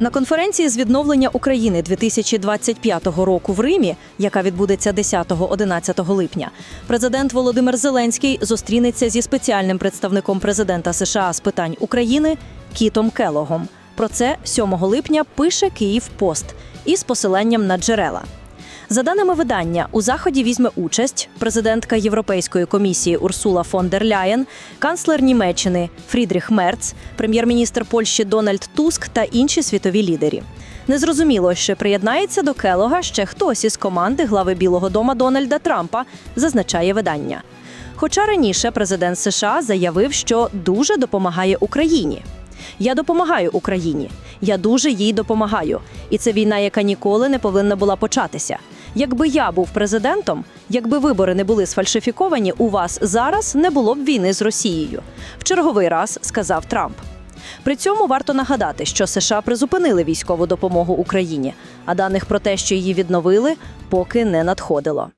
На конференції з відновлення України 2025 року в Римі, яка відбудеться 10-11 липня, президент Володимир Зеленський зустрінеться зі спеціальним представником президента США з питань України Кітом Келогом. Про це 7 липня пише Київ Пост із посиланням на джерела. За даними видання, у заході візьме участь президентка Європейської комісії Урсула фон дер Ляєн, канцлер Німеччини Фрідріх Мерц, прем'єр-міністр Польщі Дональд Туск та інші світові лідері. Незрозуміло, що приєднається до Келога ще хтось із команди глави Білого дома Дональда Трампа, зазначає видання. Хоча раніше президент США заявив, що дуже допомагає Україні. Я допомагаю Україні. Я дуже їй допомагаю. І це війна, яка ніколи не повинна була початися. Якби я був президентом, якби вибори не були сфальсифіковані, у вас зараз не було б війни з Росією. В черговий раз сказав Трамп. При цьому варто нагадати, що США призупинили військову допомогу Україні, а даних про те, що її відновили, поки не надходило.